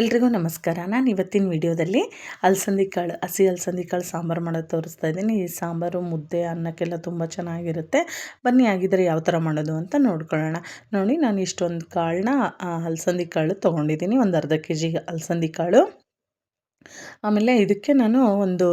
ಎಲ್ರಿಗೂ ನಮಸ್ಕಾರ. ನಾನು ಇವತ್ತಿನ ವಿಡಿಯೋದಲ್ಲಿ ಅಲಸಂದಿ ಕಾಳು ಹಸಿ ಅಲಸಂದಿ ಕಾಳು ಸಾಂಬಾರು ಮಾಡೋದು ತೋರಿಸ್ತಾ ಇದ್ದೀನಿ. ಈ ಸಾಂಬಾರು, ಮುದ್ದೆ, ಅನ್ನಕ್ಕೆಲ್ಲ ತುಂಬ ಚೆನ್ನಾಗಿರುತ್ತೆ. ಬನ್ನಿ ಆಗಿದ್ರೆ ಯಾವ ಥರ ಮಾಡೋದು ಅಂತ ನೋಡ್ಕೊಳ್ಳೋಣ. ನೋಡಿ, ನಾನು ಇಷ್ಟೊಂದು ಕಾಳನ್ನ ಅಲಸಂದಿ ಕಾಳು ತೊಗೊಂಡಿದ್ದೀನಿ. ಒಂದು ಅರ್ಧ ಕೆ ಜಿ ಅಲಸಂದಿ ಕಾಳು ಆಮೇಲೆ ಇದಕ್ಕೆ ನಾನು ಒಂದು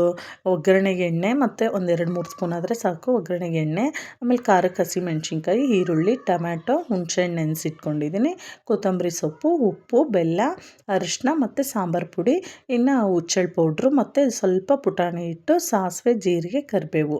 ಒಗ್ಗರಣೆಗೆ ಎಣ್ಣೆ ಮತ್ತು ಒಂದು ಎರಡು ಮೂರು ಸ್ಪೂನ್ ಆದರೆ ಸಾಕು. ಒಗ್ಗರಣೆಗೆ ಎಣ್ಣೆ, ಆಮೇಲೆ ಖಾರಕ್ಕೆ ಹಸಿಮೆಣ್ಸಿನ್ಕಾಯಿ ಈರುಳ್ಳಿ, ಟೊಮ್ಯಾಟೊ ಹುಣಸೆಹಣ್ಣು ನೆನೆಸಿಟ್ಕೊಂಡಿದ್ದೀನಿ. ಕೊತ್ತಂಬರಿ ಸೊಪ್ಪು, ಉಪ್ಪು, ಬೆಲ್ಲ ಅರಿಶಿನ ಮತ್ತು ಸಾಂಬಾರು ಪುಡಿ, ಇನ್ನು ಹುಚ್ಚೆಳ್ಳು ಪೌಡ್ರು ಮತ್ತು ಸ್ವಲ್ಪ ಪುಟಾಣಿ ಹಿಟ್ಟು, ಸಾಸಿವೆ, ಜೀರಿಗೆ, ಕರಿಬೇವು.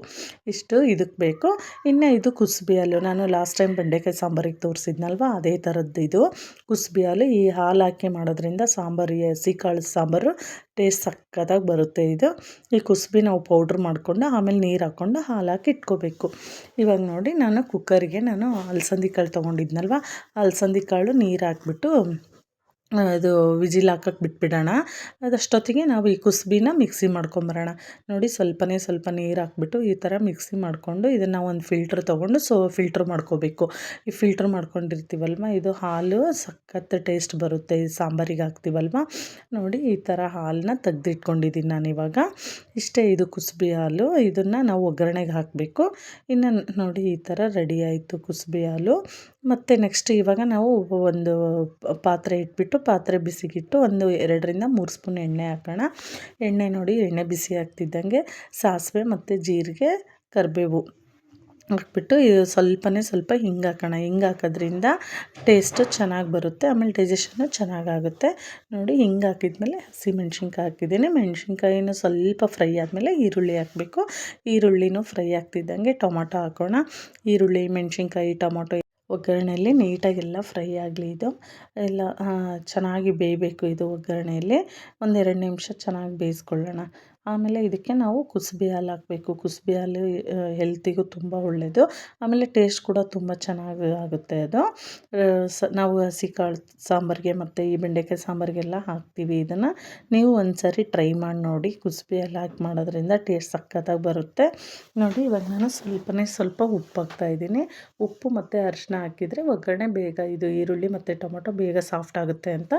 ಇಷ್ಟು ಇದಕ್ಕೆ ಬೇಕು. ಇನ್ನು ಇದು ಕುಸುಬಿ ಹಾಲು. ನಾನು ಲಾಸ್ಟ್ ಟೈಮ್ ಬೆಂಡೆಕಾಯಿ ಸಾಂಬಾರಿಗೆ ತೋರಿಸಿದ್ನಲ್ವ? ಅದೇ ಥರದ್ದು ಇದು. ಕುಸುಬಿ ಹಾಲು. ಈ ಹಾಲು ಹಾಕಿ ಮಾಡೋದ್ರಿಂದ ಸಾಂಬಾರು, ಹಸಿ ಕಾಳು ಸಾಂಬಾರು ಟೇಸ್ಟ್ ಸಕ್ಕತ್ತಾಗಿ ಬರುತ್ತೆ ಇದು. ಈ ಕುಸುಬಿ ನಾವು ಪೌಡ್ರ್ ಮಾಡಿಕೊಂಡು ಆಮೇಲೆ ನೀರು ಹಾಕ್ಕೊಂಡು ಹಾಲು ಹಾಕಿ ಇಟ್ಕೋಬೇಕು. ಇವಾಗ ನೋಡಿ ನಾನು ಕುಕ್ಕರ್ಗೆ ನಾನು ಅಲಸಂದಿ ಕಾಳು ತೊಗೊಂಡಿದ್ನಲ್ವ? ಅಲಸಂದಿ ಕಾಳು ನೀರು ಹಾಕ್ಬಿಟ್ಟು ಅದು ವಿಜಿಲ್ ಹಾಕಕ್ಕೆ ಬಿಟ್ಬಿಡೋಣ. ಅದಷ್ಟೊತ್ತಿಗೆ ನಾವು ಈ ಕುಸ್ಬಿನ ಮಿಕ್ಸಿ ಮಾಡ್ಕೊಂಬರೋಣ. ನೋಡಿ ಸ್ವಲ್ಪನೇ ಸ್ವಲ್ಪ ನೀರು ಹಾಕ್ಬಿಟ್ಟು ಈ ಥರ ಮಿಕ್ಸಿ ಮಾಡಿಕೊಂಡು ಇದನ್ನು ಒಂದು ಫಿಲ್ಟ್ರ್ ತೊಗೊಂಡು ಸೊ ಫಿಲ್ಟ್ರ್ ಮಾಡ್ಕೋಬೇಕು. ಈ ಫಿಲ್ಟ್ರ್ ಮಾಡ್ಕೊಂಡಿರ್ತೀವಲ್ವ? ಇದು ಹಾಲು ಸಖತ್ ಟೇಸ್ಟ್ ಬರುತ್ತೆ. ಈ ಸಾಂಬಾರಿಗೆ ಹಾಕ್ತೀವಲ್ವ? ನೋಡಿ ಈ ಥರ ಹಾಲನ್ನ ತೆಗ್ದಿಟ್ಕೊಂಡಿದ್ದೀನಿ ನಾನು ಇವಾಗ. ಇಷ್ಟೇ ಇದು ಕುಸುಬಿ ಹಾಲು. ಇದನ್ನು ನಾವು ಒಗ್ಗರಣೆಗೆ ಹಾಕಬೇಕು. ಇನ್ನು ನೋಡಿ ಈ ಥರ ರೆಡಿ ಆಯಿತು ಕುಸುಬಿ ಹಾಲು. ಮತ್ತು ನೆಕ್ಸ್ಟ್ ಇವಾಗ ನಾವು ಒಂದು ಪಾತ್ರೆ ಇಟ್ಬಿಟ್ಟು ಪಾತ್ರೆ ಬಿಸಿಗಿಟ್ಟು ಒಂದು ಎರಡರಿಂದ ಮೂರು ಸ್ಪೂನ್ ಎಣ್ಣೆ ಹಾಕೋಣ. ಎಣ್ಣೆ ನೋಡಿ ಎಣ್ಣೆ ಬಿಸಿ ಆಗ್ತಿದ್ದಂಗೆ ಸಾಸಿವೆ ಮತ್ತು ಜೀರಿಗೆ, ಕರಿಬೇವು ಹಾಕ್ಬಿಟ್ಟು ಸ್ವಲ್ಪನೇ ಸ್ವಲ್ಪ ಹಿಂಗೆ ಹಾಕೋಣ. ಹಿಂಗೆ ಹಾಕೋದ್ರಿಂದ ಟೇಸ್ಟು ಚೆನ್ನಾಗಿ ಬರುತ್ತೆ, ಆಮೇಲೆ ಡೈಜೆಷನ್ನು ಚೆನ್ನಾಗಾಗುತ್ತೆ ನೋಡಿ ಹಿಂಗೆ ಹಾಕಿದ್ಮೇಲೆ ಹಸಿ ಮೆಣಸಿನ್ಕಾಯಿ ಹಾಕಿದ್ದೀನಿ. ಮೆಣಸಿನ್ಕಾಯಿನೂ ಸ್ವಲ್ಪ ಫ್ರೈ ಆದಮೇಲೆ ಈರುಳ್ಳಿ ಹಾಕಬೇಕು. ಈರುಳ್ಳಿನೂ ಫ್ರೈ ಆಗ್ತಿದ್ದಂಗೆ ಟೊಮೊಟೊ ಹಾಕೋಣ. ಈರುಳ್ಳಿ, ಮೆಣಸಿನ್ಕಾಯಿ, ಟೊಮೊಟೊ ಒಗ್ಗರಣೆಯಲ್ಲಿ ನೀಟಾಗೆಲ್ಲ ಫ್ರೈ ಆಗಲಿ ಇದು. ಎಲ್ಲ ಚೆನ್ನಾಗಿ ಬೇಯಬೇಕು ಇದು ಒಗ್ಗರಣೆಯಲ್ಲಿ. ಒಂದೆರಡು ನಿಮಿಷ ಚೆನ್ನಾಗಿ ಬೇಯಿಸ್ಕೊಳ್ಳೋಣ. ಆಮೇಲೆ ಇದಕ್ಕೆ ನಾವು ಕುಸುಬೆ ಹಾಲು ಹಾಕಬೇಕು. ಕುಸುಬೆ ಹಾಲು ಹೆಲ್ತಿಗೂ ತುಂಬ ಒಳ್ಳೆಯದು ಆಮೇಲೆ ಟೇಸ್ಟ್ ಕೂಡ ತುಂಬ ಚೆನ್ನಾಗಿ ಆಗುತ್ತೆ ಅದು. ಸ, ನಾವು ಹಸಿ ಕಾಳು ಸಾಂಬಾರಿಗೆ ಮತ್ತು ಈ ಬೆಂಡೆಕಾಯಿ ಸಾಂಬಾರಿಗೆಲ್ಲ ಹಾಕ್ತೀವಿ ಇದನ್ನು. ನೀವು ಒಂದು ಟ್ರೈ ಮಾಡಿ ನೋಡಿ. ಕುಸುಬೆ ಹಾಲು ಹಾಕಿ ಮಾಡೋದ್ರಿಂದ ಟೇಸ್ಟ್ ಸಕ್ಕತ್ತಾಗಿ ಬರುತ್ತೆ. ನೋಡಿ, ಇವಾಗ ನಾನು ಸ್ವಲ್ಪನೇ ಸ್ವಲ್ಪ ಉಪ್ಪು ಹಾಕ್ತಾಯಿದ್ದೀನಿ ಉಪ್ಪು ಮತ್ತು ಅರಿಶಿನ ಹಾಕಿದರೆ ಒಗ್ಗರಣೆ ಬೇಗ ಇದು ಈರುಳ್ಳಿ ಮತ್ತು ಟೊಮೊಟೊ ಬೇಗ ಸಾಫ್ಟ್ ಆಗುತ್ತೆ ಅಂತ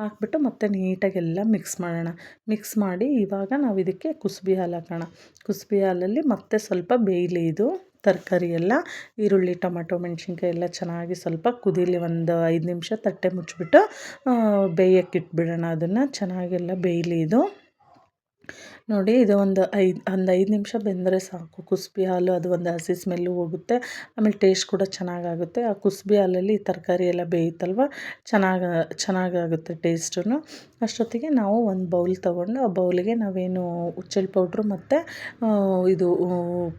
ಹಾಕ್ಬಿಟ್ಟು ಮತ್ತೆ ನೀಟಾಗೆಲ್ಲ ಮಿಕ್ಸ್ ಮಾಡೋಣ. ಮಿಕ್ಸ್ ಮಾಡಿ ಇವಾಗ ನಾವು ಇದಕ್ಕೆ ಕುಸುಬಿ ಹಾಲು ಹಾಕೋಣ ಕುಸುಬಿ ಹಾಲಲ್ಲಿ ಮತ್ತೆ ಸ್ವಲ್ಪ ಬೇಯಲಿ ಇದು, ತರಕಾರಿ ಎಲ್ಲ, ಈರುಳ್ಳಿ, ಟೊಮೆಟೊ, ಮೆಣಸಿನ್ಕಾಯಿ ಎಲ್ಲ ಚೆನ್ನಾಗಿ ಸ್ವಲ್ಪ ಕುದೀಲಿ ಒಂದು ಐದು ನಿಮಿಷ ತಟ್ಟೆ ಮುಚ್ಚಿಬಿಟ್ಟು ಬೇಯಕ್ಕೆ ಇಟ್ಬಿಡೋಣ. ಅದನ್ನು ಚೆನ್ನಾಗೆಲ್ಲ ಬೇಯಲಿ ಇದು. ನೋಡಿ ಇದು ಒಂದು ಐದು ಒಂದು ಐದು ನಿಮಿಷ ಬೆಂದರೆ ಸಾಕು. ಕುಸ್ಬಿ ಹಾಲು ಅದು ಒಂದು ಹಸಿ ಸ್ಮೆಲ್ಲು ಹೋಗುತ್ತೆ. ಆಮೇಲೆ ಟೇಸ್ಟ್ ಕೂಡ ಚೆನ್ನಾಗಾಗುತ್ತೆ. ಆ ಕುಸ್ಬಿ ಹಾಲಲ್ಲಿ ತರಕಾರಿ ಎಲ್ಲ ಬೇಯುತ್ತಲ್ವ ಚೆನ್ನಾಗಿ, ಚೆನ್ನಾಗಾಗುತ್ತೆ ಟೇಸ್ಟು ಅಷ್ಟೊತ್ತಿಗೆ ನಾವು ಒಂದು ಬೌಲ್ ತೊಗೊಂಡು ಆ ಬೌಲಿಗೆ ನಾವೇನು ಉಚ್ಚಲ್ ಪೌಡ್ರು ಮತ್ತು ಇದು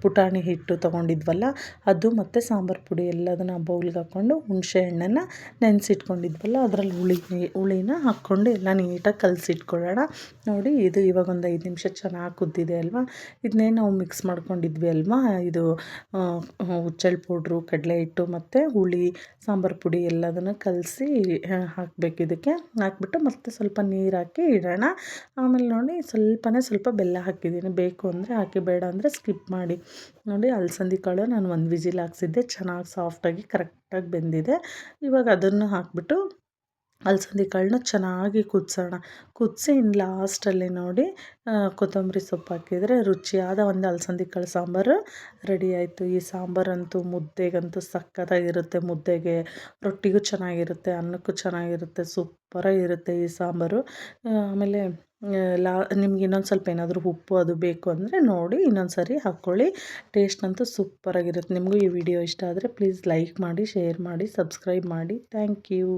ಪುಟಾಣಿ ಹಿಟ್ಟು ತೊಗೊಂಡಿದ್ವಲ್ಲ, ಅದು ಮತ್ತು ಸಾಂಬಾರು ಪುಡಿ ಎಲ್ಲದನ್ನು ಆ ಬೌಲ್ಗೆ ಹಾಕ್ಕೊಂಡು ಹುಣಸೆ ಹಣ್ಣನ್ನು ನೆನೆಸಿಟ್ಕೊಂಡಿದ್ವಲ್ಲ, ಅದರಲ್ಲಿ ಹುಳಿ, ಹುಳಿನ ಹಾಕ್ಕೊಂಡು ಎಲ್ಲ ನೀಟಾಗಿ ಕಲಸಿಟ್ಕೊಳ್ಳೋಣ. ನೋಡಿ ಇದು ಇವಾಗ ಒಂದು ಐದು ನಿಮಿಷ ಚೆನ್ನಾಗಿ ಕುದ್ದಿದೆ ಅಲ್ವಾ? ಇದನ್ನೇ ನಾವು ಮಿಕ್ಸ್ ಮಾಡ್ಕೊಂಡಿದ್ವಿ ಅಲ್ವಾ? ಇದು ಹುಚ್ಚೆಳ್ಳು ಪೌಡ್ರು, ಕಡಲೆ ಹಿಟ್ಟು ಮತ್ತು ಹುಳಿ, ಸಾಂಬಾರು ಪುಡಿ ಎಲ್ಲದನ್ನು ಕಲಸಿ ಹಾಕಬೇಕು ಇದಕ್ಕೆ. ಹಾಕ್ಬಿಟ್ಟು ಮತ್ತೆ ಸ್ವಲ್ಪ ನೀರು ಹಾಕಿ ಇಡೋಣ. ಆಮೇಲೆ ನೋಡಿ ಸ್ವಲ್ಪನೇ ಸ್ವಲ್ಪ ಬೆಲ್ಲ ಹಾಕಿದ್ದೀನಿ. ಬೇಕು ಅಂದರೆ ಹಾಕಿ, ಬೇಡ ಅಂದರೆ ಸ್ಕಿಪ್ ಮಾಡಿ. ನೋಡಿ ಅಲಸಂದಿ ಕಾಳು ನಾನು ಒಂದು ವಿಜಿಲ್ ಹಾಕ್ಸಿದ್ದೆ. ಚೆನ್ನಾಗಿ ಸಾಫ್ಟಾಗಿ ಕರೆಕ್ಟಾಗಿ ಬೆಂದಿದೆ. ಇವಾಗ ಅದನ್ನು ಹಾಕ್ಬಿಟ್ಟು ಅಲಸಂದಿ ಕಾಳನ್ನ ಚೆನ್ನಾಗಿ ಕುದಿಸೋಣ. ಕುದಿಸಿ ಇನ್ನು ಲಾಸ್ಟಲ್ಲಿ ನೋಡಿ ಕೊತ್ತಂಬರಿ ಸೊಪ್ಪು ಹಾಕಿದರೆ ರುಚಿಯಾದ ಒಂದು ಅಲಸಂದಿ ಕಾಳು ಸಾಂಬಾರು ರೆಡಿ ಆಯಿತು. ಈ ಸಾಂಬಾರಂತೂ ಮುದ್ದೆಗಂತೂ ಸಖತ್ತಾಗಿರುತ್ತೆ. ಮುದ್ದೆಗೆ ರೊಟ್ಟಿಗೂ ಚೆನ್ನಾಗಿರುತ್ತೆ, ಅನ್ನಕ್ಕೂ ಚೆನ್ನಾಗಿರುತ್ತೆ, ಸೂಪರಾಗಿರುತ್ತೆ ಈ ಸಾಂಬಾರು. ಆಮೇಲೆ ಲಾ, ನಿಮ್ಗೆ ಇನ್ನೊಂದು ಸ್ವಲ್ಪ ಏನಾದರೂ ಉಪ್ಪು ಅದು ಬೇಕು ಅಂದರೆ ನೋಡಿ ಇನ್ನೊಂದು ಸರಿ ಹಾಕ್ಕೊಳ್ಳಿ. ಟೇಸ್ಟ್ ಅಂತೂ ಸೂಪರಾಗಿರುತ್ತೆ. ನಿಮಗೂ ಈ ವಿಡಿಯೋ ಇಷ್ಟ ಆದರೆ ಪ್ಲೀಸ್ ಲೈಕ್ ಮಾಡಿ, ಶೇರ್ ಮಾಡಿ, ಸಬ್ಸ್ಕ್ರೈಬ್ ಮಾಡಿ. Thank you.